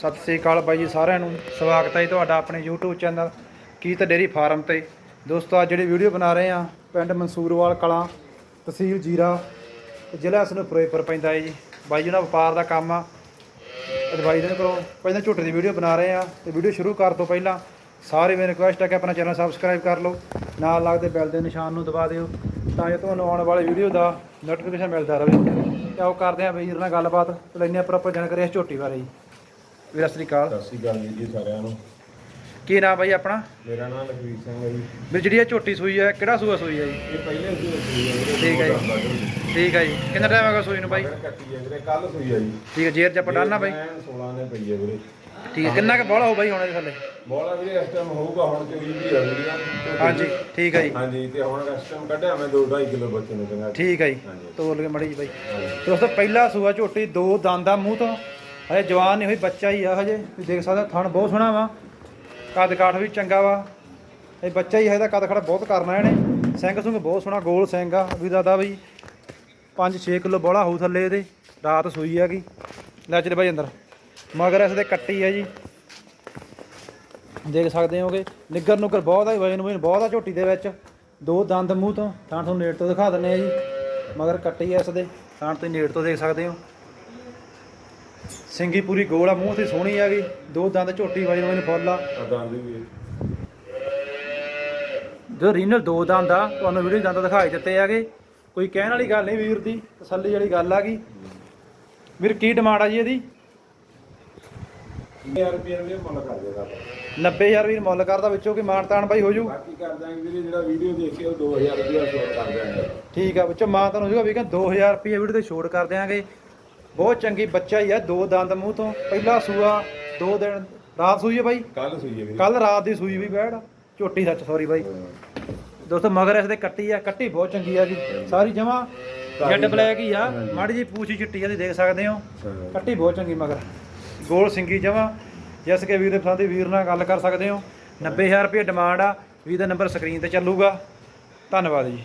ਸਤਿ ਸ੍ਰੀ ਅਕਾਲ ਬਾਈ ਜੀ ਸਾਰਿਆਂ ਨੂੰ। ਸਵਾਗਤ ਹੈ ਜੀ ਤੁਹਾਡਾ ਆਪਣੇ YouTube ਚੈਨਲ ਕੀਤ ਡੇਰੀ ਫਾਰਮ ਤੇ। ਦੋਸਤੋ, ਅੱਜ ਜਿਹੜੀ ਵੀਡੀਓ ਬਣਾ ਰਹੇ ਆ ਪਿੰਡ ਮਨਸੂਰਵਾਲ ਕਲਾਂ, ਤਹਿਸੀਲ ਜੀਰਾ, ਜ਼ਿਲ੍ਹਾ ਇਸ ਨੂੰ ਫਿਰੋਜ਼ਪੁਰ ਪੈਂਦਾ ਹੈ ਜੀ। ਬਾਈ ਜੀ ਨਾਲ ਵਪਾਰ ਦਾ ਕੰਮ ਆ। ਅਡਵਾਈਜ਼ ਦੇ ਕੋਲੋਂ ਪਹਿਲਾਂ ਝੋਟੇ ਦੀ ਵੀਡੀਓ ਬਣਾ ਰਹੇ ਆ ਤੇ ਵੀਡੀਓ ਸ਼ੁਰੂ ਕਰਨ ਤੋਂ ਪਹਿਲਾਂ ਸਾਰੇ ਮੇਰੀ ਰਿਕੁਐਸਟ ਹੈ ਕਿ ਆਪਣਾ ਚੈਨਲ ਸਬਸਕ੍ਰਾਈਬ ਕਰ ਲਓ। ਨਾਲ ਲੱਗਦੇ ਬੈਲ ਦੇ ਨਿਸ਼ਾਨ ਨੂੰ ਦਬਾ ਦਿਓ ਤਾਂ ਜੋ ਤੁਹਾਨੂੰ ਆਉਣ ਵਾਲੇ ਵੀਡੀਓ ਦਾ ਨੋਟੀਫਿਕੇਸ਼ਨ ਮਿਲਦਾ ਰਹੇ। ਤੇ ਆਓ ਕਰਦੇ ਆ ਵੀਰ ਨਾਲ ਗੱਲਬਾਤ। ਤੇ ਲੈਂਦੇ ਆ ਪ੍ਰੋਪਰ ਜਾਣਕਾਰੀ ਇਸ ਝੋਟੀ ਬਾਰੇ ਜੀ। ਵੀਰ ਸਤਿ ਸ੍ਰੀ ਅਕਾਲ। ਸਤਿ ਸ਼੍ਰੀ ਅਕਾਲ ਜੀ ਸਾਰਿਆਂ ਨੂੰ। ਕੀ ਨਾਮ ਬਾਈ ਆਪਣਾ? ਮੇਰਾ ਨਾਮ ਲਖਵੀਰ ਸਿੰਘ ਹੈ ਜੀ। ਵੀਰ ਜਿਹੜੀ ਇਹ ਝੋਟੀ ਸੂਈ ਹੈ ਕਿਹੜਾ ਸੂਆ ਸੂਈ ਹੈ ਜੀ? ਇਹ ਪਹਿਲੇ ਸੂਈ ਹੋਈ ਹੈ ਵੀਰੇ ਠੀਕ ਹੈ ਜੀ। ਦੋ ਦੰਦਾਂ ਦੀ। ਠੀਕ ਹੈ ਜੀ। ਕਿੰਨਾ ਟਾਈਮ ਹੈਗਾ ਸੂਈ ਨੂੰ ਬਾਈ? ਮਗਰ ਕੱਟੀ ਹੈ ਵੀਰੇ ਕੱਲ ਸੂਈ ਹੈ ਜੀ। ਠੀਕ ਹੈ ਜੇਰ ਚ ਪਟਾਨਾ ਬਾਈ? ਐਨ 16 ਨੇ ਪਈ ਹੈ ਵੀਰੇ। ਠੀਕ ਹੈ ਕਿੰਨਾ ਕੁ ਬੋਲਾ ਹੋ ਬਾਈ ਹੁਣ ਇਹਦੇ ਥੱਲੇ? ਬੋਲਾ ਵੀਰੇ ਇਸ ਟਾਈਮ ਹੋਊਗਾ ਹੁਣ ਤੇ ਵੀ ਵੀ ਵੀਰੇ। ਹਾਂਜੀ ਠੀਕ ਹੈ ਜੀ। ਹਾਂਜੀ ਤੇ ਹੁਣ ਇਸ ਟਾਈਮ ਕੱਢਿਆ ਮੈਂ 2.5 ਕਿਲੋ ਬੱਚੇ ਨੂੰ ਚੰਗਾ। ਠੀਕ ਹੈ ਜੀ। ਹਾਂਜੀ। ਤੋਲ ਕੇ ਮੜੀ ਜੀ ਬਾਈ। ਦੋਸਤੋ ਪਹਿਲਾ ਸੂਆ ਝੋਟੀ ਦੋ ਦੰਦਾਂ ਮੂੰਹ ਤੋਂ। ਹਜੇ ਜਵਾਨ ਨਹੀਂ ਹੋਈ, ਬੱਚਾ ਹੀ ਆ ਹਜੇ। ਤੁਸੀਂ ਦੇਖ ਸਕਦੇ ਹੋ, ਥਣ ਬਹੁਤ ਸੋਹਣਾ ਵਾ। ਕੱਦ ਕਾਠ ਵੀ ਚੰਗਾ ਵਾ। ਇਹ ਬੱਚਾ ਹੀ ਹੈ ਇਹਦਾ ਕੱਦ ਖੜਾ ਬਹੁਤ ਕਰਨਾ ਇਹਨੇ। ਸਿੰਘ ਸੁੰਗ ਬਹੁਤ ਸੋਹਣਾ, ਗੋਲ ਸਿੰਘ ਆ ਵੀ ਦਾਦਾ ਬਈ 5-6 ਕਿਲੋ ਬੋਲਾ ਹੋਊ ਥੱਲੇ ਇਹਦੇ, ਰਾਤ ਸੂਈ ਹੈਗੀ। ਲੈ ਚਲੇ ਬਾਈ ਅੰਦਰ। ਮਗਰ ਇਸ ਦੇ ਕੱਟੀ ਹੈ ਜੀ। ਦੇਖ ਸਕਦੇ ਹੋਗੇ ਨਿੱਗਰ ਨੁੱਗਰ ਬਹੁਤ ਆ, ਵਜਨ ਵਜਨ ਬਹੁਤ ਆ ਝੋਟੀ ਦੇ ਵਿੱਚ। ਦੋ ਦੰਦ ਮੂੰਹ ਤੋਂ, ਥਾਂ ਤੁਹਾਨੂੰ ਨੇੜ ਤੋਂ ਦਿਖਾ ਦਿੰਨੇ ਆ ਜੀ। ਮਗਰ ਕੱਟੀ ਐ ਇਸ ਦੇ, ਥਾਂ ਤੁਸੀਂ ਨੇੜ ਤੋਂ ਦੇਖ ਸਕਦੇ ਹੋ। ਸਿੰਗੀ ਪੂਰੀ ਗੋਲ ਆ ਮੂੰਹ ਤੇ ਸੋਹਣੀ ਹੈਗੀ ਦੋ ਦੰਦ ਝੋਟੀ ਵਜਨ ਵਜਨ ਫੁੱਲ ਆ। ਆ ਦੰਦ ਵੀ ਜੋ ਰੀਨਲ ਦੋ ਦੰਦ ਆ ਤੁਹਾਨੂੰ ਵੀਡੀਓ ਦੰਦ ਦਿਖਾਈ ਦਿੱਤੇ ਹੈਗੇ। ਕੋਈ ਕਹਿਣ ਵਾਲੀ ਗੱਲ ਨਹੀਂ ਵੀਰ ਦੀ ਤਸੱਲੀ ਵਾਲੀ ਗੱਲ ਆ ਗਈ। ਵੀਰ ਕੀ ਡਿਮਾਂਡ ਆ ਜੀ ਇਹਦੀ? 1000 ਰੁਪਏ ਮੁੱਲ ਕਰ ਦੇਗਾ 90000 ਵੀਰ ਮੁੱਲ ਕਰਦਾ ਵਿੱਚੋਂ ਕੀ ਮਾਨਤਾਨ ਬਾਈ ਹੋ ਜੂ? ਬਾਕੀ ਕਰ ਦਾਂਗੇ ਵੀਰੇ ਜਿਹੜਾ ਵੀਡੀਓ ਦੇਖੇ ਉਹ 2000 ਰੁਪਏ ਸ਼ੋਰ ਕਰ ਦਿਆਂਗੇ। ਠੀਕ ਆ ਵਿੱਚੋਂ ਮਾਂ ਤੁਹਾਨੂੰ ਹੋਜੂਗਾ ਵੀ ਕਹਿੰਦਾ 2000 ਰੁਪਏ ਵੀਡੀਓ ਤੇ ਛੋੜ ਕਰ ਦਿਆਂਗੇ। ਬਹੁਤ ਚੰਗੀ ਬੱਚਾ ਹੀ ਆ ਦੋ ਦੰਦ ਮੂੰਹ ਤੋਂ ਪਹਿਲਾ ਸੂਆ ਦੋ ਦਿਨ ਰਾਤ ਸੂਈ ਹੈ ਬਾਈ? ਕੱਲ ਸੂਈ ਹੈ ਵੀਰੇ। ਕੱਲ ਰਾਤ ਦੀ ਸੂਈ ਵੀ ਬੈੜ ਝੋਟੀ ਸੱਚ ਸੌਰੀ ਬਾਈ। ਦੋਸਤੋ ਮਗਰ ਇਸ ਦੇ ਕੱਟੀ ਆ ਕੱਟੀ ਬਹੁਤ ਚੰਗੀ ਆ ਜੀ ਸਾਰੀ ਜਮਾ। ਜੈਡ ਬਲੈਕ ਹੀ ਆ ਮਾੜੀ ਜੀ ਪੂਛੀ ਚਿੱਟੀ ਆ ਤੁਸੀਂ ਦੇਖ ਸਕਦੇ ਹੋ। ਹਾਂ। ਕੱਟੀ ਬਹੁਤ ਚੰਗੀ ਮਗਰ। ਗੋਲ ਸਿੰਗੀ ਜਮਾ। ਜਿਸ ਕੇ ਵੀਰ ਦੇ ਪਸੰਦ ਵੀਰ ਨਾਲ ਗੱਲ ਕਰ ਸਕਦੇ ਹੋ। 90000 ਰੁਪਏ ਡਿਮਾਂਡ ਆ ਵੀਰ ਦਾ ਨੰਬਰ ਸਕਰੀਨ ਤੇ ਚੱਲੂਗਾ। ਧੰਨਵਾਦ ਜੀ।